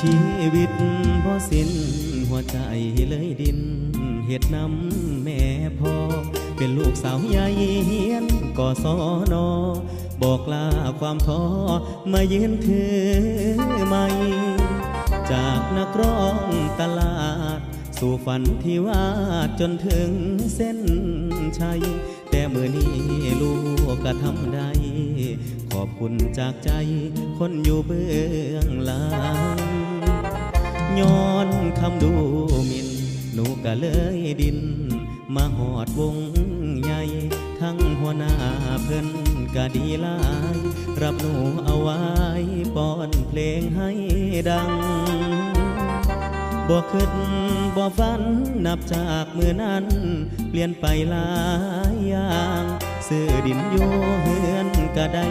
ชีวิตบ่สิ้นหัวใจเลยดิน เห็ดน้ำแม่พ่อ เป็นลูกสาวใหญ่เฮียนก่อสอนอบอกลาความท้อมายืนถือไม่จากนักร้องตลาด สู่ฝันที่วาดจนถึงเส้นชัย แต่มือนี้ลูกก็ทำได้ ขอบคุณจากใจคนอยู่เบื้องหลัง ย้อนคำดูหมินหนูก็เลยดิน มาหอดวงใหญ่ทั้งหัวหน้าเพิ่นก็ดีลาย รับหนูเอาไว้ป้อนเพลงให้ดังบ่คิดบ่ฝันนับจากมือนั้น เปลี่ยนไปหลายอย่างซื้อดินอยู่เฮือนก็ได้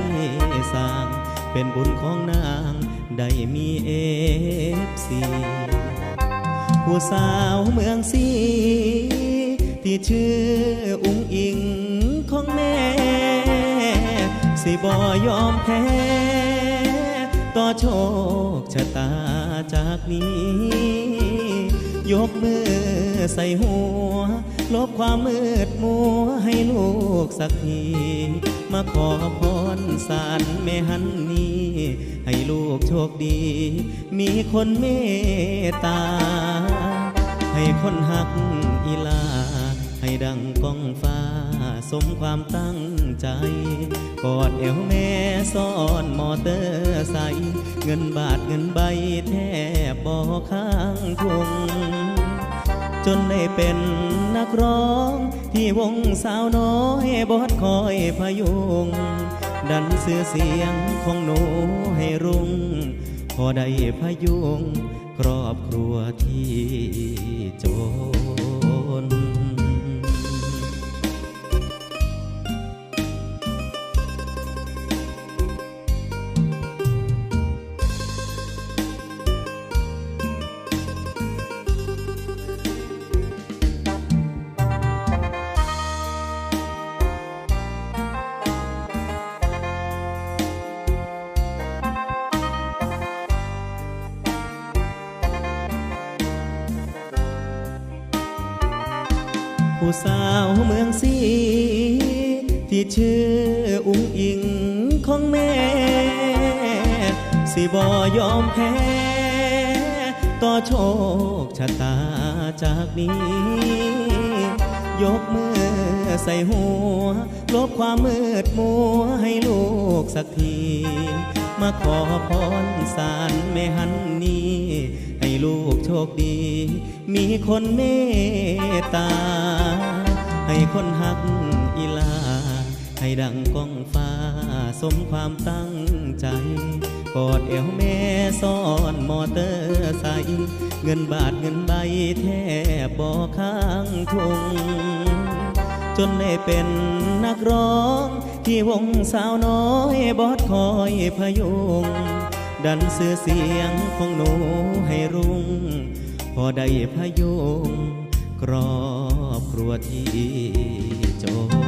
สร้าง เป็นบุญของนาง ได้มีเอฟซีผู้สาวเมืองสีที่ชื่ออุ้งอิงของแม่ สิบ่ยอมแพ้ต่อโชคชะตาจากนี้ ยกมือใส่หัว ลบความมืดมัวให้ลูกสักที มาขอพรสารแม่ฮันนี ให้ลูกโชคดี มีคนเมตตา ให้คนหักอีลา ให้ดังก้องฟ้า สมความตั้งใจ กอดเอวแม่ซ่อนมอเตอร์ไซค์เงินบาทเงินใบแทบบ่อข้างทุงจนได้เป็นนักร้อง ที่วงสาวน้อยบอดคอยพยุง ดันเสือเสียงของหนูให้รุ่งพอได้พยุงครอบครัวที่จน ผู้สาวเมืองสีที่ชื่ออุ้งอิงของแม่ สิบอยอมแพ้ ต่อโชคชะตาจากนี้ ยกมือใส่หัว ลบความมืดมัวให้ลูกสักที มาขอพรสารแม่ฮันนี้ ลูกโชคดี มีคนเมตตา ให้คนหักอีลา ให้ดังก้องฟ้า สมความตั้งใจ กอดเอวแม่ซ่อนมอเตอร์ไซค์เงินบาทเงินใบแทบบ่อข้างทุ่งจนได้เป็นนักร้อง ที่วงสาวน้อยบอดคอยพยุง ดันเสื้อเสียงของหนูให้รุ่ง พอได้พยุงครอบครัวที่จบ